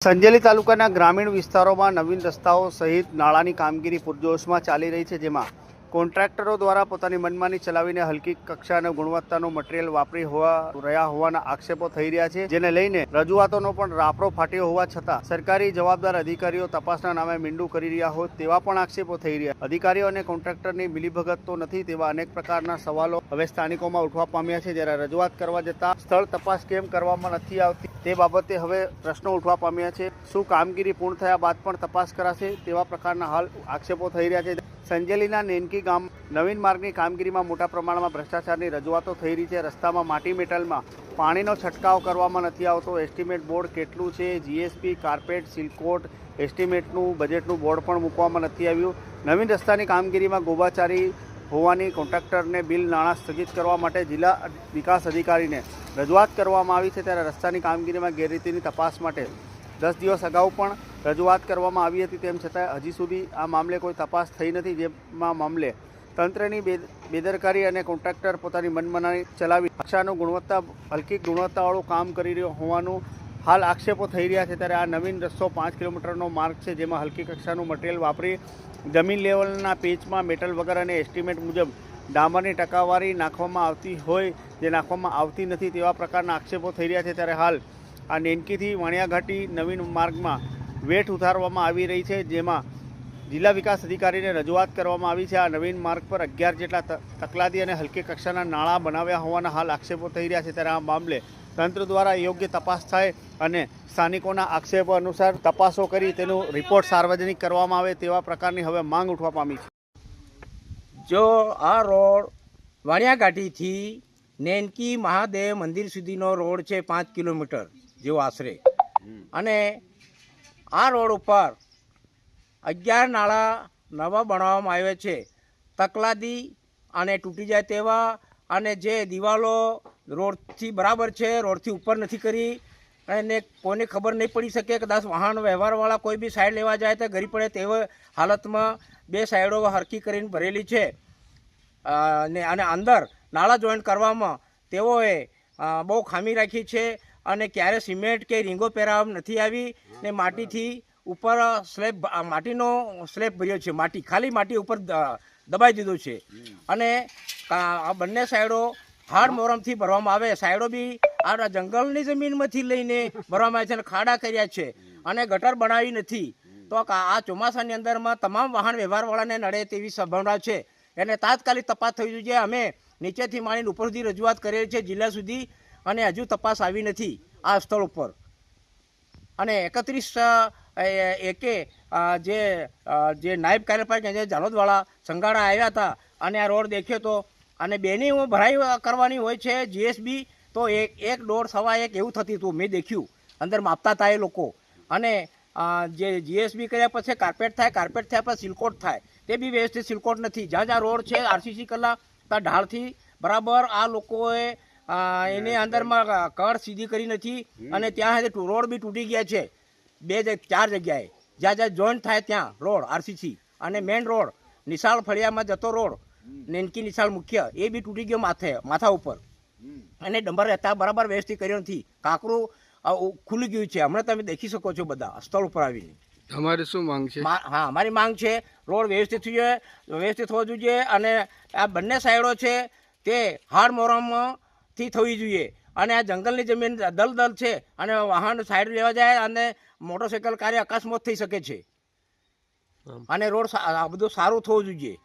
સંજેલી તાલુકાના ગ્રામીણ વિસ્તારોમાં નવીન રસ્તાઓ સહિત નાળાની કામગીરી પૂરજોશમાં ચાલી રહી છે જેમાં કોન્ટ્રાક્ટરો દ્વારા પોતાની મનમાની ચલાવીને હલકી કક્ષા અને ગુણવત્તાનું મટીરિયલ વાપરી હોવા રહ્યા હોવાના આક્ષેપો થઈ રહ્યા છે, જેને લઈને રજૂઆતોનો પણ રાપરો ફાટ્યો હોવા છતાં સરકારી જવાબદાર અધિકારીઓ તપાસના નામે મીંડું કરી રહ્યા હોય તેવા પણ આક્ષેપો થઈ રહ્યા. અધિકારીઓ અને કોન્ટ્રાક્ટરની મિલીભગત તો નથી તેવા અનેક પ્રકારના સવાલો હવે સ્થાનિકોમાં ઉઠવા પામ્યા છે, જ્યારે રજૂઆત કરવા જતાં સ્થળ તપાસ કેમ કરવામાં નથી આવતી તે બાબતે હવે પ્રશ્નો ઉઠવા પામ્યા છે. શું કામગીરી પૂર્ણ થયા બાદ પણ તપાસ કરાશે તેવા પ્રકારના હાલ આક્ષેપો થઈ રહ્યા છે. સંજેલીના નેનકી ગામ નવીન માર્ગની કામગીરીમાં મોટા પ્રમાણમાં ભ્રષ્ટાચારની રજૂઆતો થઈ રહી છે. રસ્તામાં માટી મેટલમાં પાણીનો છંટકાવ કરવામાં નથી આવતો. એસ્ટિમેટ બોર્ડ કેટલું છે? જીએસપી કાર્પેટ, સિલકોટ એસ્ટિમેટનું, બજેટનું બોર્ડ પણ મૂકવામાં નથી આવ્યું. નવીન રસ્તાની કામગીરીમાં ગોબાચારી હોવાની કોન્ટ્રાક્ટરને બિલ નાણાં સ્થગિત કરવા માટે જિલ્લા વિકાસ અધિકારીને રજૂઆત કરવામાં આવી છે. ત્યારે રસ્તાની કામગીરીમાં ગેરરીતિની તપાસ માટે દસ દિવસ અગાઉ પણ રજૂઆત કરવામાં આવી હતી તેમ છતાં હજી સુધી આ મામલે કોઈ તપાસ થઈ નથી, જેમાં મામલે તંત્રની બેદરકારી અને કોન્ટ્રાક્ટર પોતાની મનમનાની ચલાવી કક્ષાનું ગુણવત્તા, હલકી ગુણવત્તાવાળું કામ કરી રહ્યો હોવાનું હાલ આક્ષેપો થઈ રહ્યા છે. ત્યારે આ નવીન રસ્તો પાંચ કિલોમીટરનો માર્ગ છે, જેમાં હલકી કક્ષાનું મટીરિયલ વાપરી જમીન લેવલના પેચમાં મેટલ વગર અને એસ્ટિમેટ મુજબ ડામરની ટકાવારી નાખવામાં આવતી હોય, જે નાખવામાં આવતી નથી તેવા પ્રકારના આક્ષેપો થઈ રહ્યા છે. ત્યારે હાલ આ નેનકીથી વાણિયાઘાટી નવીન માર્ગમાં વેઠ ઉતારવામાં આવી રહી છે, જેમાં જિલ્લા વિકાસ અધિકારીને રજૂઆત કરવામાં આવી છે. આ નવીન માર્ગ પર અગિયાર જેટલા તકલાદી અને હલકી કક્ષાના નાણાં બનાવ્યા હોવાના હાલ આક્ષેપો થઈ રહ્યા છે. ત્યારે આ મામલે તંત્ર દ્વારા યોગ્ય તપાસ થાય અને સ્થાનિકોના આક્ષેપો અનુસાર તપાસો કરી તેનો રિપોર્ટ સાર્વજનિક કરવામાં આવે તેવા પ્રકારની હવે માંગ ઉઠવા પામી છે. જો આ રોડ વાણિયાઘાટીથી નેનકી મહાદેવ મંદિર સુધીનો રોડ છે પાંચ કિલોમીટર જેવો આશરે. અને આ રોડ ઉપર અગિયાર નાળા નવા બનાવવામાં આવ્યા છે. તકલાદી અને તૂટી જાય તેવા અને જે દિવાલો રોડથી બરાબર છે રોડથી ઉપર નથી કરી. અને કોને ખબર નહીં પડી શકે કદાચ વાહન વ્યવહારવાળા કોઈ બી સાઈડ લેવા જાય તો ગરી પડે તેવા હાલતમાં બે સાઈડો હરકી કરીને ભરેલી છે. અને અંદર નાળા જોઈન્ટ કરવામાં તેઓએ બહુ ખામી રાખી છે. અને ક્યારે સિમેન્ટ કે રીંગો પહેરાવવામાં નથી આવી ને માટીથી ઉપર સ્લેબ માટીનો સ્લેબ ભર્યો છે. માટી, ખાલી માટી ઉપર દબાઈ દીધો છે. અને આ બંને સાઈડો હાડ મોરમથી ભરવામાં આવે. સાઈડો બી આ જંગલની જમીનમાંથી લઈને ભરવામાં આવે છે અને ખાડા કર્યા છે અને ગટર બનાવી નથી. તો આ આ ચોમાસાની અંદરમાં તમામ વાહન વ્યવહારવાળાને નડે તેવી સંભાવના છે. એને તાત્કાલિક તપાસ થવી જોઈએ. અમે નીચેથી માંડીને ઉપર સુધી રજૂઆત કરેલી છે. જિલ્લા સુધી અને હજુ તપાસ આવી નથી આ સ્થળ ઉપર. અને એકત્રીસ એકે જે જે નાયબ કાર્યપાલક જે જાલોદવાળા સંગાડા આવ્યા હતા અને આ રોડ દેખ્યો તો, અને બેની હું ભરાઈ કરવાની હોય છે જીએસબી, તો એક એક દોઢ સવા એક એવું થતી હતું મેં દેખ્યું. અંદર માપતા હતા એ લોકો. અને જે જીએસબી કર્યા પછી કાર્પેટ થાય, કાર્પેટ થયા પછી સિલકોટ થાય. તે બી વ્યવસ્થિત સિલકોટ નથી. જ્યાં જ્યાં રોડ છે, આરસીસી કલા ત્યાં ઢાળથી બરાબર આ લોકોએ એની અંદરમાં કળ સીધી કરી નથી અને ત્યાં રોડ બી તૂટી ગયા છે. બે ચાર જગ્યાએ. જ્યાં જ્યાં જોઈન્ટ થાય ત્યાં રોડ આરસીસી અને મેઇન રોડ નિશાળ ફળિયામાં જતો રોડ નેનકી નિશાળ મુખ્ય એ બી તૂટી ગયો માથે માથા ઉપર. અને ડંબર રહેતા બરાબર વ્યવસ્થિત કર્યો નથી. કાંકરું ખુલી ગયું છે. હમણાં તમે દેખી શકો છો બધા સ્થળ ઉપર આવીને. તમારે શું માંગ છે? હા અમારી માંગ છે રોડ વ્યવસ્થિત જોઈએ વ્યવસ્થિત હોવો જોઈએ અને આ બંને સાઈડો છે તે હાડ મોરમથી થવી જોઈએ. અને આ જંગલની જમીન દલદલ છે અને વાહન સાઈડ લેવા જાય અને મોટરસાઇકલ કાર્ય અકસ્માત થઈ શકે છે. અને રોડ આ બધું સારું થવું જોઈએ.